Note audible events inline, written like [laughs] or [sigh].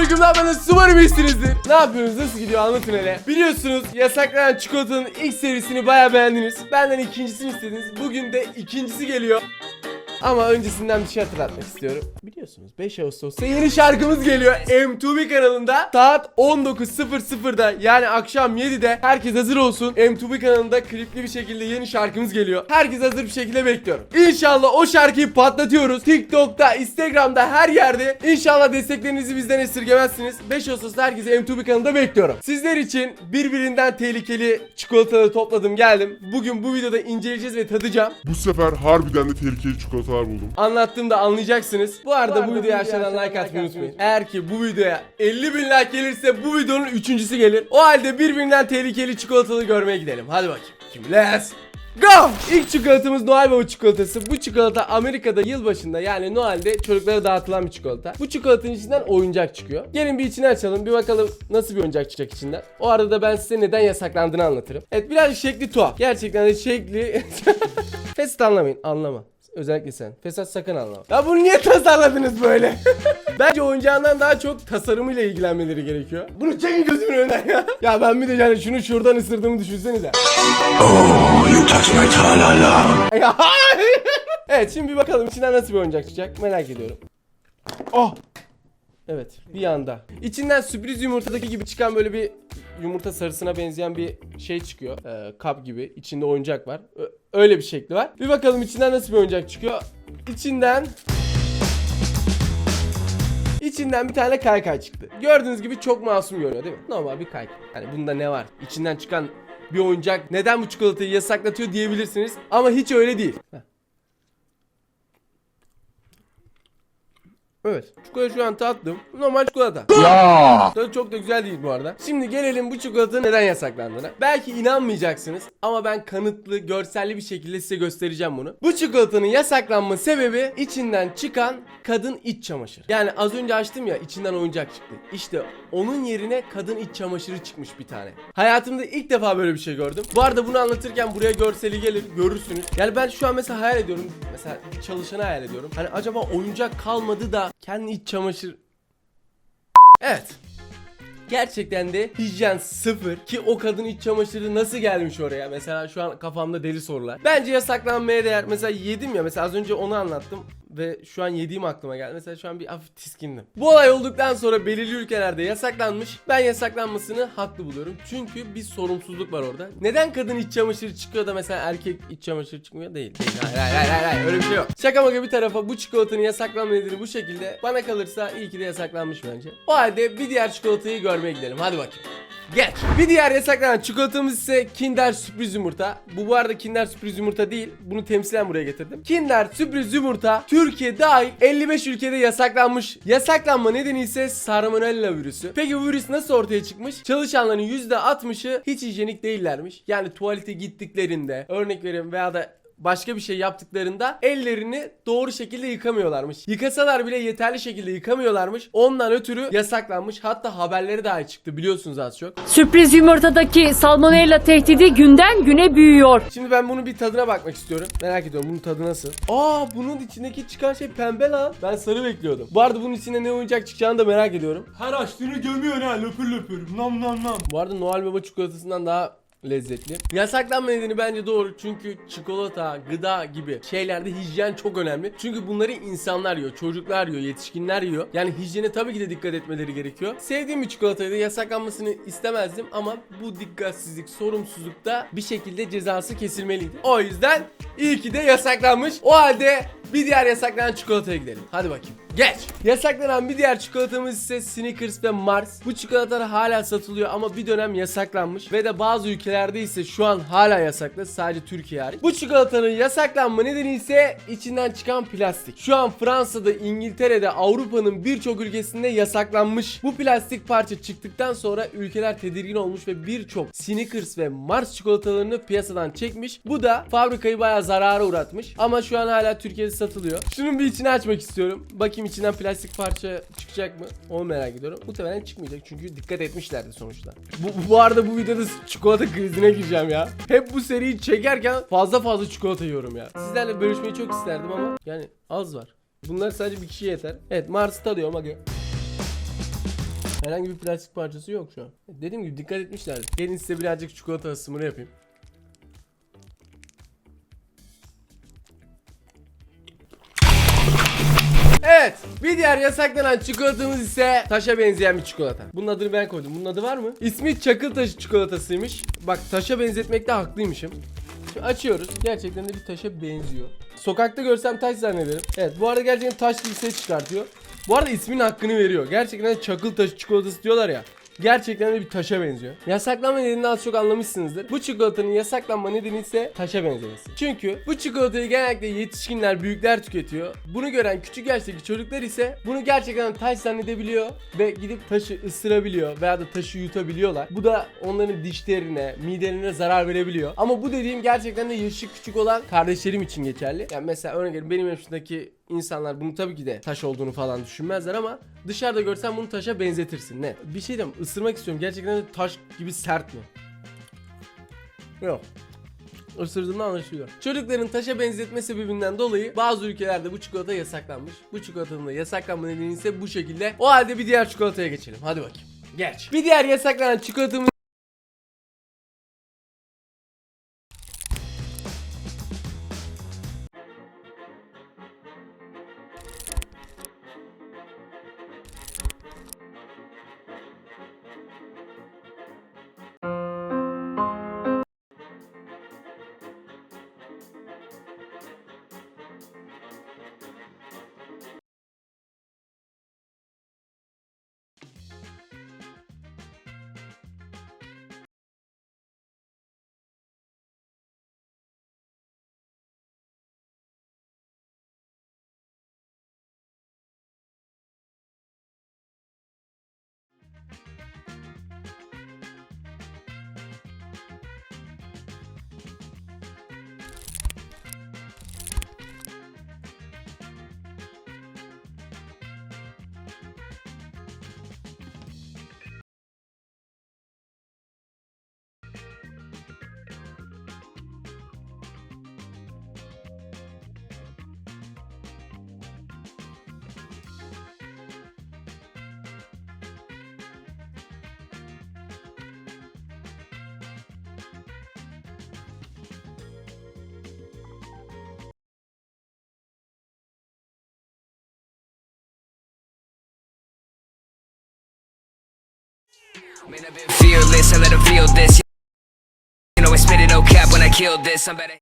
Lan bana umarım iyisinizdir. Ne yapıyorsunuz nasıl gidiyor anlatın hele. Biliyorsunuz yasaklanan çikolatanın ilk serisini baya beğendiniz. Benden ikincisini istediniz. Bugün de ikincisi geliyor. Ama öncesinden bir şey hatırlatmak istiyorum. Biliyorsunuz 5 Ağustos'ta yeni şarkımız geliyor. M2B kanalında saat 19.00'da yani akşam 7'de herkes hazır olsun. M2B kanalında klipli bir şekilde yeni şarkımız geliyor. Herkes hazır bir şekilde bekliyorum. İnşallah o şarkıyı patlatıyoruz. TikTok'ta, Instagram'da her yerde. İnşallah desteklerinizi bizden esirgemezsiniz. 5 Ağustos'ta herkesi M2B kanalında bekliyorum. Sizler için birbirinden tehlikeli çikolataları topladım geldim. Bugün bu videoda inceleyeceğiz ve tadacağım. Bu sefer harbiden de tehlikeli çikolatalar buldum. Anlattığımda anlayacaksınız. Bu arada bu, arada videoya bu aşağıdan like atmayı unutmayın. Eğer ki bu videoya 50 bin like gelirse bu videonun üçüncüsü gelir. O halde birbirinden tehlikeli çikolatalı görmeye gidelim. Hadi bakayım. Let's Go! İlk çikolatamız Noel Baba çikolatası. Bu çikolata Amerika'da yılbaşında yani Noel'de çocuklara dağıtılan bir çikolata. Bu çikolatanın içinden oyuncak çıkıyor. Gelin bir içini açalım. Bir bakalım nasıl bir oyuncak çıkacak içinden. O arada ben size neden yasaklandığını anlatırım. Evet biraz şekli tuhaf. Gerçekten de şekli... [laughs] Fesat anlamayın. Anlama. Özellikle sen. Fesat sakın anlama. Ya bunu niye tasarladınız böyle? [laughs] Bence oyuncağından daha çok tasarımıyla ilgilenmeleri gerekiyor. Bunu çekin gözümün önünden ya. [laughs] Ya ben bir de yani şunu şuradan ısırdığımı düşünsenize. You touch my tra-la-la. [laughs] Evet şimdi bir bakalım içinden nasıl bir oyuncak çıkacak merak ediyorum. Oh! Evet bir anda. İçinden sürpriz yumurtadaki gibi çıkan böyle bir yumurta sarısına benzeyen bir şey çıkıyor. Ee, kap gibi. İçinde oyuncak var. Ö- öyle bir şekli var. Bir bakalım içinden nasıl bir oyuncak çıkıyor. İçinden İçinden bir tane kaykay çıktı. Gördüğünüz gibi çok masum görünüyor değil mi? Normal bir kaykay. Yani bunda ne var? İçinden çıkan bir oyuncak neden bu çikolatayı yasaklatıyor diyebilirsiniz. Ama hiç öyle değil. Heh. Evet. Çikolata şu an tattım. Normal çikolata. Ya. Tadı çok da güzel değil bu arada. Şimdi gelelim bu çikolatanın neden yasaklandığına. Belki inanmayacaksınız ama ben kanıtlı, görselli bir şekilde size göstereceğim bunu. Bu çikolatanın yasaklanma sebebi içinden çıkan kadın iç çamaşırı. Yani az önce açtım ya içinden oyuncak çıktı. İşte onun yerine kadın iç çamaşırı çıkmış bir tane. Hayatımda ilk defa böyle bir şey gördüm. Bu arada bunu anlatırken buraya görseli gelir görürsünüz. Yani ben şu an mesela hayal ediyorum. Mesela çalışanı hayal ediyorum. Hani acaba oyuncak kalmadı da kendi iç çamaşır Evet. Gerçekten de hijyen sıfır ki o kadın iç çamaşırı nasıl gelmiş oraya mesela şu an kafamda deli sorular. Bence yasaklanmaya değer. Mesela yedim ya mesela az önce onu anlattım ve şu an yediğim aklıma geldi. Mesela şu an bir hafif tiskindim. Bu olay olduktan sonra belirli ülkelerde yasaklanmış. Ben yasaklanmasını haklı buluyorum. Çünkü bir sorumsuzluk var orada. Neden kadın iç çamaşırı çıkıyor da mesela erkek iç çamaşırı çıkmıyor? Değil. Değil. Hayır hayır hayır, hayır, öyle bir şey yok. Şaka maka bir tarafa bu çikolatanın yasaklanma nedeni bu şekilde. Bana kalırsa iyi ki de yasaklanmış bence. O halde bir diğer çikolatayı görmeye gidelim. Hadi bakayım. Geç. Bir diğer yasaklanan çikolatamız ise Kinder sürpriz yumurta. Bu bu arada Kinder sürpriz yumurta değil. Bunu temsilen buraya getirdim. Kinder sürpriz yumurta Türkiye dahil 55 ülkede yasaklanmış. Yasaklanma nedeni ise Salmonella virüsü. Peki bu virüs nasıl ortaya çıkmış? Çalışanların %60'ı hiç hijyenik değillermiş. Yani tuvalete gittiklerinde örnek vereyim veya da başka bir şey yaptıklarında ellerini doğru şekilde yıkamıyorlarmış. Yıkasalar bile yeterli şekilde yıkamıyorlarmış. Ondan ötürü yasaklanmış. Hatta haberleri dahi çıktı biliyorsunuz az çok. Sürpriz yumurtadaki salmonella tehdidi günden güne büyüyor. Şimdi ben bunun bir tadına bakmak istiyorum. Merak ediyorum bunun tadı nasıl? Aa bunun içindeki çıkan şey pembe lan. Ben sarı bekliyordum. Bu arada bunun içinde ne oyuncak çıkacağını da merak ediyorum. Her açtığını gömüyor ha löpür löpür. Nam nam nam. Bu arada Noel Baba çikolatasından daha lezzetli. Yasaklanma nedeni bence doğru çünkü çikolata, gıda gibi şeylerde hijyen çok önemli. Çünkü bunları insanlar yiyor, çocuklar yiyor, yetişkinler yiyor. Yani hijyene tabii ki de dikkat etmeleri gerekiyor. Sevdiğim bir çikolataydı. Yasaklanmasını istemezdim ama bu dikkatsizlik, sorumsuzlukta bir şekilde cezası kesilmeliydi. O yüzden iyi ki de yasaklanmış. O halde bir diğer yasaklanan çikolataya gidelim. Hadi bakayım. Geç. Yasaklanan bir diğer çikolatamız ise Snickers ve Mars. Bu çikolatalar hala satılıyor ama bir dönem yasaklanmış ve de bazı ülkelerde ise şu an hala yasaklı. Sadece Türkiye hariç. Bu çikolatanın yasaklanma nedeni ise içinden çıkan plastik. Şu an Fransa'da, İngiltere'de, Avrupa'nın birçok ülkesinde yasaklanmış. Bu plastik parça çıktıktan sonra ülkeler tedirgin olmuş ve birçok Snickers ve Mars çikolatalarını piyasadan çekmiş. Bu da fabrikayı bayağı zarara uğratmış. Ama şu an hala Türkiye'de satılıyor. Şunun bir içini açmak istiyorum. Bakayım içinden plastik parça çıkacak mı? Onu merak ediyorum. Muhtemelen çıkmayacak çünkü dikkat etmişlerdi sonuçta. Bu, bu arada bu videoda çikolata krizine gireceğim ya. Hep bu seriyi çekerken fazla fazla çikolata yiyorum ya. Sizlerle bölüşmeyi çok isterdim ama yani az var. Bunlar sadece bir kişiye yeter. Evet Mars'ı tadıyorum aga. Herhangi bir plastik parçası yok şu an. Dediğim gibi dikkat etmişler. Gelin size birazcık çikolata ısımını yapayım. Evet. Bir diğer yasaklanan çikolatamız ise taşa benzeyen bir çikolata. Bunun adını ben koydum. Bunun adı var mı? İsmi çakıl taşı çikolatasıymış. Bak taşa benzetmekte haklıymışım. Şimdi açıyoruz. Gerçekten de bir taşa benziyor. Sokakta görsem taş zannederim. Evet bu arada gerçekten taş gibi ses çıkartıyor. Bu arada ismin hakkını veriyor. Gerçekten çakıl taşı çikolatası diyorlar ya. Gerçekten de bir taşa benziyor. Yasaklanma nedenini az çok anlamışsınızdır. Bu çikolatanın yasaklanma nedeni ise taşa benzemesi. Çünkü bu çikolatayı genellikle yetişkinler, büyükler tüketiyor. Bunu gören küçük yaştaki çocuklar ise bunu gerçekten taş zannedebiliyor ve gidip taşı ısırabiliyor veya da taşı yutabiliyorlar. Bu da onların dişlerine, midelerine zarar verebiliyor. Ama bu dediğim gerçekten de yaşı küçük olan kardeşlerim için geçerli. Yani mesela veriyorum benim yaşımdaki insanlar bunu tabii ki de taş olduğunu falan düşünmezler ama dışarıda görsen bunu taşa benzetirsin. Ne? Bir şey diyeyim ısırmak istiyorum. Gerçekten de taş gibi sert mi? Yok. Isırdığında anlaşılıyor. Çocukların taşa benzetme sebebinden dolayı bazı ülkelerde bu çikolata yasaklanmış. Bu çikolatanın da yasaklanma nedeni ise bu şekilde. O halde bir diğer çikolataya geçelim. Hadi bakayım. Geç. Bir diğer yasaklanan çikolatamız I've been fearless, I let them feel this. You know, I spit it no cap when I killed this. I'm better.